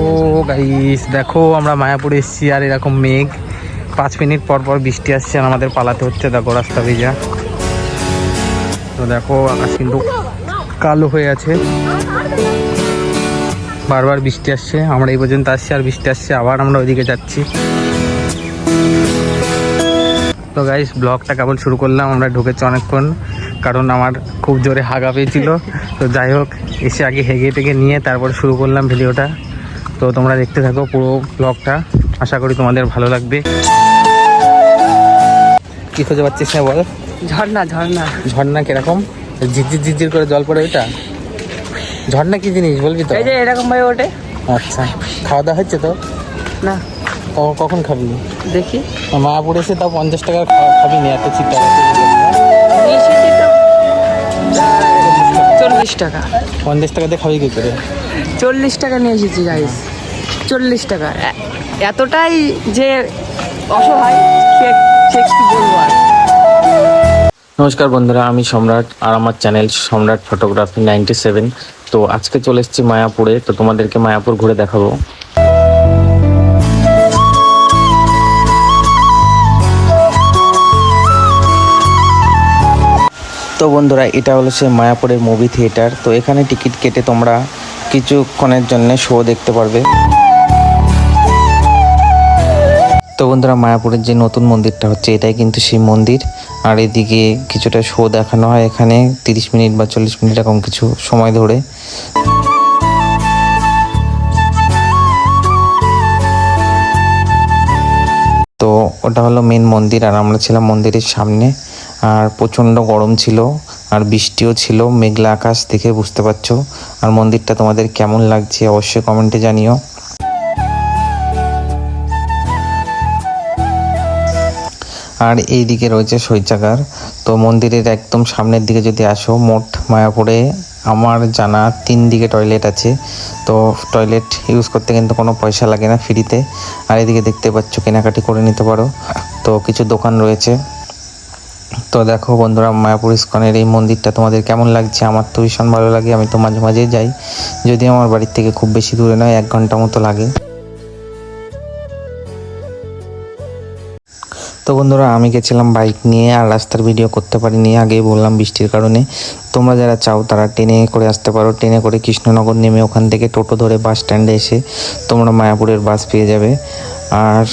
ও guys দেখো, আমরা মায়াপুরে এসেছি আর এরকম মেঘ। পাঁচ মিনিট পর পর বৃষ্টি আসছে আর আমাদের পালাতে হচ্ছে, দেখো, রাস্তা ভেজা। তো দেখো, আকাশ কিন্তু কালো হয়ে আছে। বারবার বৃষ্টি আসছে, আমরা এই পর্যন্ত আসছি আর বৃষ্টি আসছে, আবার আমরা ওইদিকে যাচ্ছি। তো গাইস ব্লগটা কেবল শুরু করলাম, আমরা ঢুকেছি অনেকক্ষণ, কারণ আমার খুব জোরে হাগা পেয়েছিল। তো যাই হোক, এসে আগে হেগে টেগে নিয়ে তারপর শুরু করলাম ভিডিওটা তো তোমরা দেখতে থাকো পুরো ব্লগটা। আশা করি তোমাদের ভালো লাগবে। কি খুঁজে পাচ্ছিস না বল? ঝর্ণা ঝর্ণা। ঝর্ণা কীরকম? ঝিরঝির ঝিরঝির করে জল পড়ে ওইটা? ঝর্ণা কি জিনিস বলবি তো? এই যে এরকম ভাবে ওঠে। আচ্ছা। খাওয়া দাওয়া হচ্ছে তো? না। কখন খাবি? দেখি। মায়াপুর এসে তাও পঞ্চাশ টাকার খাওয়া খাবি নি এত চিন্তা চল্লিশ টাকা। পঞ্চাশ টাকাতে খাবি কি করে? চল্লিশ টাকা নিয়ে এসেছি গাইস চল্লিশ টাকা। এতটাই যে অসহায় সে সে কি বলব আর। নমস্কার বন্ধুরা আমি সম্রাট আর আমার চ্যানেল সম্রাট ফটোগ্রাফি নাইনটি সেভেন। তো আজকে চলে এসেছি মায়াপুরে তো তোমাদেরকে মায়াপুর ঘুরে দেখাবো। তো বন্ধুরা এটা হলো সে মায়াপুরের মুভি থিয়েটার তো এখানে টিকিট কেটে তোমরা কিছুক্ষণের জন্য শো দেখতে পারবে। তো বন্ধুরা মায়াপুরের যে নতুন মন্দিরটা হচ্ছে এটাই কিন্তু সেই মন্দির। আর এদিকে কিছুটা শো দেখানো হয় এখানে, তিরিশ মিনিট বা চল্লিশ মিনিট এরকম কিছু সময় ধরে। তো ওটা হলো মেন মন্দির, আর আমরা ছিলাম মন্দিরের সামনে। আর প্রচণ্ড গরম ছিল, আর বৃষ্টিও ছিল, মেঘলা আকাশ দেখে বুঝতে পারছ। আর মন্দিরটা তোমাদের কেমন লাগছে অবশ্যই কমেন্টে জানিও। আর এই দিকে রয়েছে শৌচাগার। তো মন্দিরের একদম সামনের দিকে যদি আসো, মোট মায়াপুরে আমার জানা তিন দিকে টয়লেট আছে। তো টয়লেট ইউজ করতে কিন্তু কোনো পয়সা লাগে না ফ্রিতে আর এদিকে দেখতে পাচ্ছ, কেনাকাটি করে নিতে পারো। তো কিছু দোকান রয়েছে। তো দেখো বন্ধুরা, মায়াপুর ইস্কনের এই মন্দিরটা তোমাদের কেমন লাগছে? আমার তো ভীষণ ভালো লাগে, আমি তো মাঝে মাঝেই যাই। যদি আমার বাড়ির থেকে খুব বেশি দূরে নয়, এক ঘণ্টা মতো লাগে। তো বন্ধুরা, আমি গেছিলাম বাইক নিয়ে আর রাস্তার ভিডিও করতে পারিনি। আগেই বললাম বৃষ্টির কারণে। তোমরা যারা চাও, তারা ট্রেনে করে আসতে পারো। ট্রেনে করে কৃষ্ণনগর নেমে ওখান থেকে টোটো ধরে বাস স্ট্যান্ডে এসে তোমরা মায়াপুরের বাস পেয়ে যাবে। আর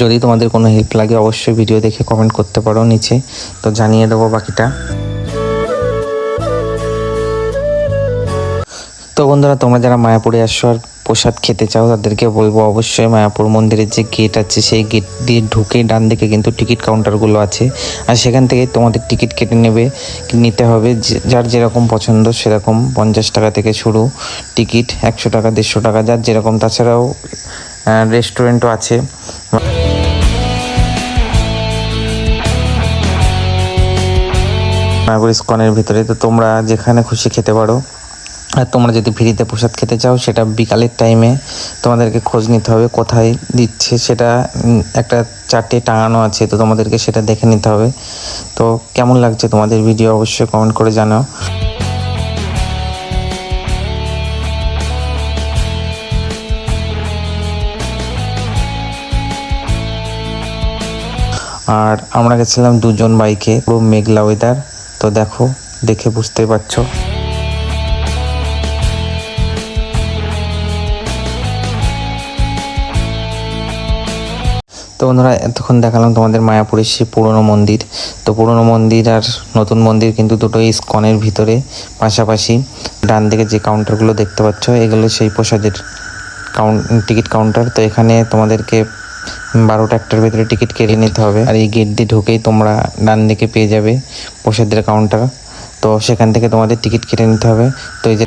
যদি তোমাদের কোনো হেল্প লাগে, অবশ্যই ভিডিও দেখে কমেন্ট করতে পারো নিচে। তো জানিয়ে দেবো বাকিটা। তো বন্ধুরা, তোমরা যারা মায়াপুরে আসছো আর প্রসাদ খেতে চাও, তাদেরকে বলব অবশ্যই মায়াপুর মন্দিরের যে গেট আছে, সেই গেট দিয়ে ঢুকে ডান দিকে কিন্তু টিকিট কাউন্টারগুলো আছে। আর সেখান থেকে তোমাদের টিকিট কেটে নেবে, নিতে হবে যার যেরকম পছন্দ সেরকম পঞ্চাশ টাকা থেকে শুরু টিকিট একশো টাকা, দেড়শো টাকা, যার যেরকম। তাছাড়াও রেস্টুরেন্টও আছে। মায়াপুর ইস্কনের ভিতরে, তো তোমরা যেখানে খুশি খেতে পারো। আর তোমরা যদি ফ্রিতে প্রসাদ খেতে চাও, সেটা বিকালের টাইমে তোমাদেরকে খোঁজ নিতে হবে, কোথায় দিচ্ছে সেটা একটা চারটে টাঙানো আছে, তো তোমাদেরকে সেটা দেখে নিতে হবে। তো কেমন লাগছে তোমাদের ভিডিও অবশ্যই কমেন্ট করে জানাও। আর আমরা গেছিলাম দুজন বাইকে, পুরো মেঘলা ওয়েদার তো দেখো, দেখে বুঝতেই পারছ। তো বন্ধুরা, এতক্ষণ দেখালাম তোমাদের মায়াপুরের সেই পুরনো মন্দির। তো পুরনো মন্দির আর নতুন মন্দির কিন্তু দুটোই ইস্কনের ভিতরে পাশাপাশি। ডান দিকে যে কাউন্টারগুলো দেখতে পাচ্ছ, এগুলো সেই প্রসাদের কাউন্ট টিকিট কাউন্টার তো এখানে তোমাদেরকে বারোটা একটার ভিতরে টিকিট কেটে নিতে হবে। আর এই গেট দিয়ে ঢুকেই তোমরা ডান দিকে পেয়ে যাবে প্রসাদের কাউন্টার তো সেখান থেকে তোমাদের টিকিট কেটে নিতে হবে। তো এই যে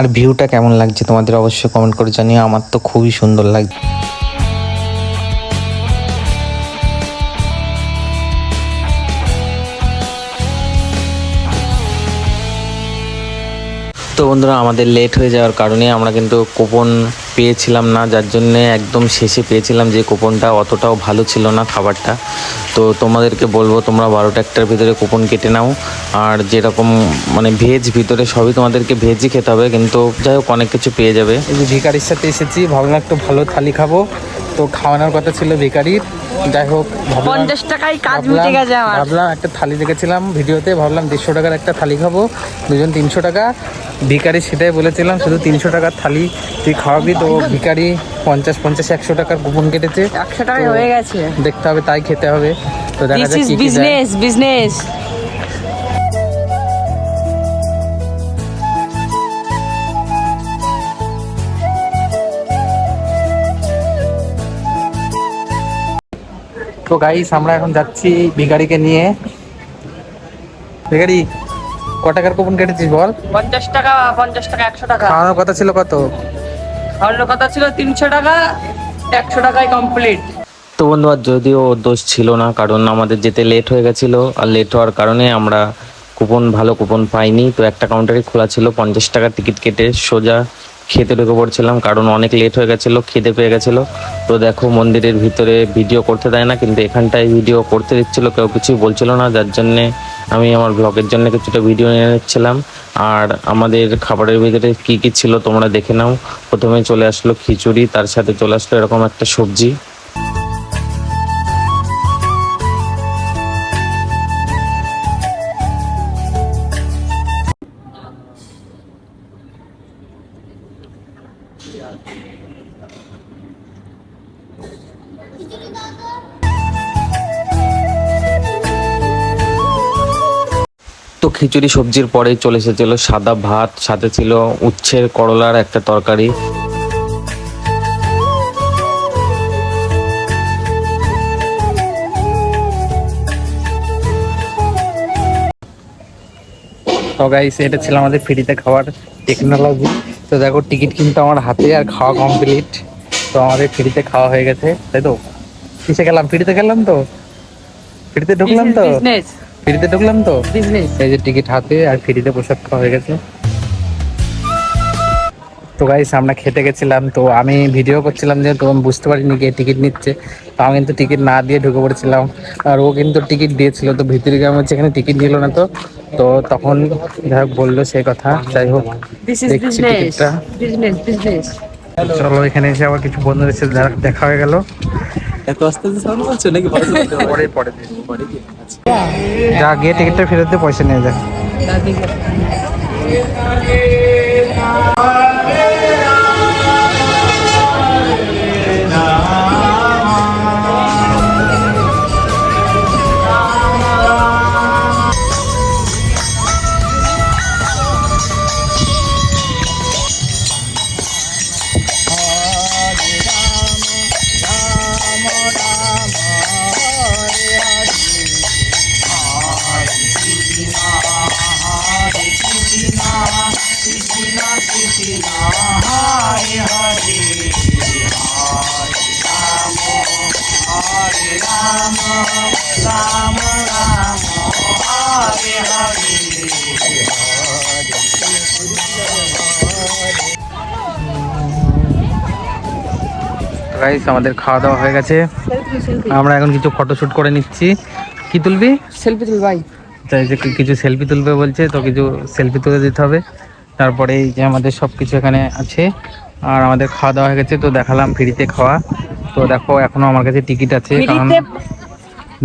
আর ভিউটা কেমন লাগছে তোমাদের অবশ্যই কমেন্ট করে জানিও, আমার তো খুবই সুন্দর লাগছে তো বন্ধুরা, আমাদের লেট হয়ে যাওয়ার কারণে আমরা কিন্তু কুপন পেয়েছিলাম না যার জন্য একদম শেষে পেয়েছিলাম যে কুপনটা অতটাও ভালো ছিল না খাবারটা। তো তোমাদেরকে বলব তোমরা বারোটা একটার ভিতরে কুপন কেটে নাও। আর যেরকম মানে ভেজ ভিতরে সবই তোমাদেরকে ভেজই খেতে হবে কিন্তু যাই হোক অনেক কিছু পেয়ে যাবে। এই যে ভিকারির সাথে এসেছি ভাবলাম একটু ভালো থালি খাব। তো খাওয়ানোর কথা ছিল ভিকারির। যাই হোক পঞ্চাশ টাকায় কাজ মিটে গেছে আমার। ভাবলাম একটা থালি দেখেছিলাম ভিডিওতে ভাবলাম দেড়শো টাকার একটা থালি খাব। দুজন তিনশো টাকা। ভিকারি সেটাই বলেছিলাম শুধু তিনশো টাকার থালি তুই খাওয়াবি তো ভিকারি পঞ্চাশ পঞ্চাশ একশো টাকার কুপন কেটেছে। একশো টাকায় হয়ে গেছে। দেখতে হবে তাই খেতে হবে। তো দেখা যাক কি বিজনেস বিজনেস তো গাইস আমরা এখন যাচ্ছি ভিকারিকে নিয়ে। ভিকারি ক টাকার কুপন কেটেছিস বল? পঞ্চাশ টাকা পঞ্চাশ টাকা একশো টাকা। খাওয়ানোর কথা ছিল কত? খাওয়ানোর কথা ছিল তিনশো টাকা একশো টাকায় কমপ্লিট তো বন্ধু আর যদিও দোষ ছিল না কারণ আমাদের যেতে লেট হয়ে গেছিল আর লেট হওয়ার কারণে আমরা কুপন ভালো কুপন পাইনি। তো একটা কাউন্টারই খোলা ছিল পঞ্চাশ টাকার টিকিট কেটে সোজা খেতে ঢুকে পড়ছিলাম কারণ অনেক লেট হয়ে গেছিল খিদে পেয়ে গেছিল। তো দেখো মন্দিরের ভিতরে ভিডিও করতে দেয় না কিন্তু এখানটায় ভিডিও করতে দিচ্ছিল কেউ কিছুই বলছিল না যার জন্যে আমি আমার ব্লগের জন্য কিছুটা ভিডিও নিয়ে নিচ্ছিলাম। আর আমাদের খাবারের ভিতরে কি কি ছিল তোমরা দেখে নাও। প্রথমে চলে আসলো খিচুড়ি, তার সাথে চলে আসলো এরকম একটা সবজি। খিচুড়ি সবজির পরেই চলে এসেছিল সাদা ভাত সাথে ছিল উচ্ছের করলার একটা তরকারি। তো গাইস এটা ছিল আমাদের ফ্রিতে খাওয়ার টেকনোলজি তো দেখো টিকিট কিন্তু আমার হাতে আর খাওয়া কমপ্লিট তো আমাদের ফ্রিতে খাওয়া হয়ে গেছে তাই তো? কিসে গেলাম? ফ্রিতে গেলাম তো? ফ্রিতে ঢুকলাম তো? বিজনেস ফ্রিতে ঢুকলাম তো? বিজনেস এই যে টিকিট হাতে আর ফ্রিতে প্রসাদ খাওয়া হয়ে গেছে। তো গাইস আমরা খেতে গেছিলাম তো আমি ভিডিও করছিলাম যে তো আমি বুঝতে পারিনি গিয়ে টিকিট নিচ্ছে। তো আমি কিন্তু টিকিট না দিয়ে ঢুকে পড়েছিলাম। আর ও কিন্তু টিকিট দিয়েছিল তো ভিতরে গিয়ে আমার এখানে টিকিট দিল না তো। তো তখন যাই হোক বলল সেই কথা। যাই হোক দেখছি টিকিটটা। চলো এখানে এসে আবার কিছু বন্ধুদের সাথে দেখা হয়ে গেল। এত আস্তে আস্তে সাউন্ড করছ নাকি? পরে পরে যা গিয়ে টিকিটটা ফেরত দিয়ে পয়সা নিয়ে যা। গাইস আমাদের খাওয়া দাওয়া হয়ে গেছে। আমরা এখন কিছু ফটোশুট করে নিচ্ছি। কি তুলবি? সেলফি তুল ভাই তাই যে কিছু সেলফি তুলবে বলছে তো কিছু সেলফি তুলে দিতে হবে। তারপরে এই যে আমাদের সব কিছু এখানে আছে। আর আমাদের খাওয়া দাওয়া হয়ে গেছে তো দেখালাম ফ্রিতে খাওয়া। তো দেখো এখনও আমার কাছে টিকিট আছে কারণ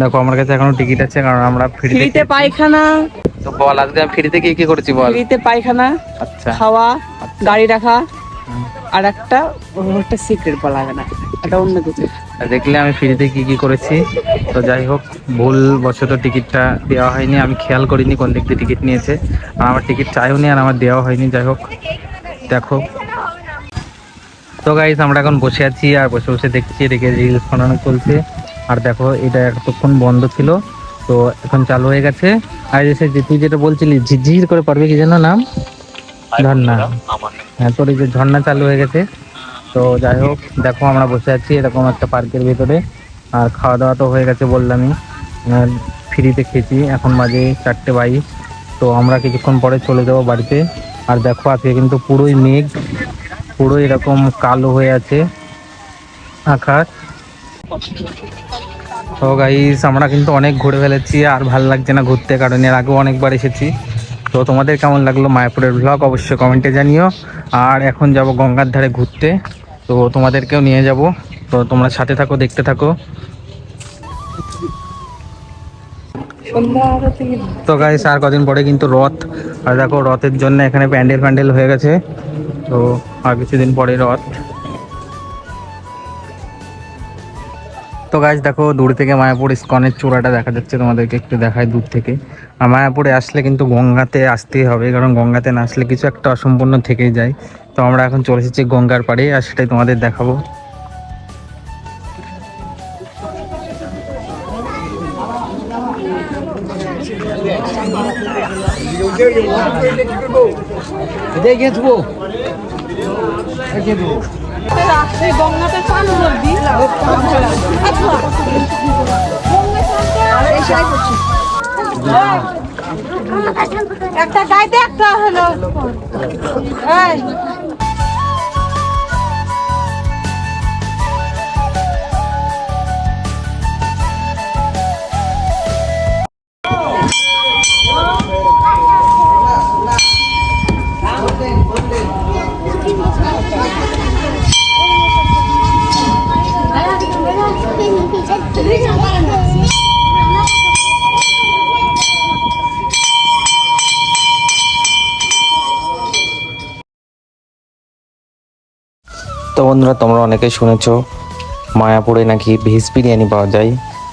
দেখো আমার কাছে এখনও টিকিট আছে কারণ আমরা ফ্রিতে পায়খানা। তো বল আজকে আমি ফ্রিতে কি কি করেছি বল? ফ্রিতে পায়খানা আচ্ছা। খাওয়া গাড়ি রাখা আর একটা একটা সিক্রেট বলা যাবে না এটা অন্য কিছু। দেখলে আমি ফ্রিতে কি কি করেছি। তো যাই হোক ভুল বশত টিকিটটা দেওয়া হয়নি আমি খেয়াল করিনি কোন দিক দিয়ে টিকিট নিয়েছে। আর আমার টিকিট চাইও নি আর আমার দেওয়া হয়নি যাই হোক। দেখো। তো গাইজ আমরা এখন বসে আছি আর বসে বসে দেখছি এদিকে রিলস বানানো চলছে। আর দেখো এটা এতক্ষণ বন্ধ ছিল তো এখন চালু হয়ে গেছে। আর এসে যে তুই যেটা বলছিলি ঝিরঝির করে পারবে কি যেন নাম? ঝর্ণা। হ্যাঁ তোর এই যে ঝর্ণা চালু হয়ে গেছে তো যাই হোক দেখো আমরা বসে আছি এরকম একটা পার্কের ভিতরে আর খাওয়া দাওয়া তো হয়ে গেছে বললামই। ফ্রিতে খেয়েছি এখন বাজে চারটে বাইশ তো আমরা কিছুক্ষণ পরে চলে যাব বাড়িতে। আর দেখো আজকে কিন্তু পুরোই মেঘ পুরো এরকম কালো হয়ে আছে আকাশ। তো গাইস আমরা কিন্তু অনেক ঘুরে ফেলেছি, আর ভালো লাগছে না ঘুরতে, কারণ এর আগেও অনেকবার এসেছি। তো তোমাদের কেমন লাগল মায়াপুরের ব্লগ অবশ্যই কমেন্টে জানিও। আর এখন যাব গঙ্গার ধারে ঘুরতে। তো তোমাদেরকেও নিয়ে যাব। তো তোমরা সাথে থাকো, দেখতে থাকো। তো গাইস আর কদিন পরে কিন্তু রথ। আর দেখো, রথের জন্য এখানে প্যান্ডেল প্যান্ডেল হয়ে গেছে। তো আর কিছুদিন পরে রথ। তো গাছ দেখো, দূর থেকে মায়াপুর ইস্কনের চূড়াটা দেখা যাচ্ছে তোমাদেরকে, একটু দেখায় দূর থেকে। আর মায়াপুরে আসলে কিন্তু গঙ্গাতে আসতেই হবে, কারণ গঙ্গাতে না আসলে কিছু একটা অসম্পূর্ণ থেকেই যায়। তো আমরা এখন চলে এসেছি গঙ্গার পাড়ে, আর সেটাই তোমাদের দেখাবো। করবি একটা গাইতে একটা হলো। তো বন্ধুরা, তোমরা অনেকেই শুনেছ, মায়াপুরে নাকি ভেজ বিরিয়ানি পাওয়া যায়।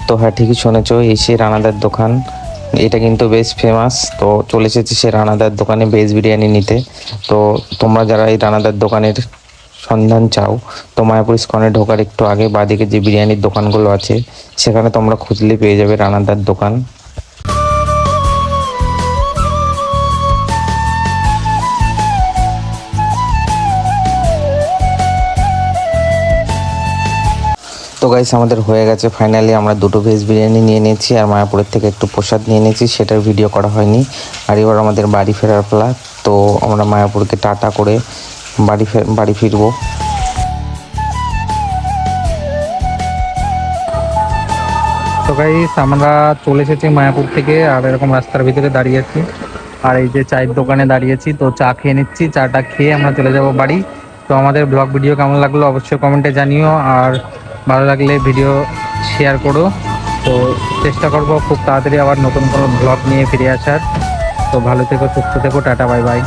তো হ্যাঁ ঠিকই শুনেছো, এই সে রানাদার দোকান। এটা কিন্তু বেশ ফেমাস তো চলে এসেছি সে রানাদার দোকানে ভেজ বিরিয়ানি নিতে। তো তোমরা যারা এই রানাদার দোকানের সন্ধান চাও, তো মায়াপুর ইস্কনে ঢোকার একটু আগে বাদিকে যে বিরিয়ানির দোকানগুলো আছে, সেখানে তোমরা খুঁজলে পেয়ে যাবে রানাদার দোকান। তো গাইস আমাদের হয়ে গেছে ফাইনালি আমরা দুটো ভেজ বিরিয়ানি নিয়ে নিয়েছি আর মায়াপুরের থেকে একটু প্রসাদ নিয়ে নিয়েছি, সেটার ভিডিও করা হয়নি। আর এবার আমাদের বাড়ি ফেরার পালা, তো আমরা মায়াপুরকে টাটা করে বাড়ি বাড়ি ফিরবো। তো গাইস আমরা চলে এসেছি মায়াপুর থেকে, আর এরকম রাস্তার ভিতরে দাঁড়িয়ে আছি। আর এই যে চায়ের দোকানে দাঁড়িয়েছি তো চা খেয়ে নিচ্ছি, চাটা খেয়ে আমরা চলে যাব বাড়ি। তো আমাদের ব্লগ ভিডিও কেমন লাগল অবশ্যই কমেন্টে জানিও, আর ভালো লাগলে ভিডিও শেয়ার করো। তো চেষ্টা করব খুব তাড়াতাড়ি আবার নতুন কোনো ব্লগ নিয়ে ফিরে আসার। তো ভালো থেকো, সুস্থ থেকো, টাটা বাই বাই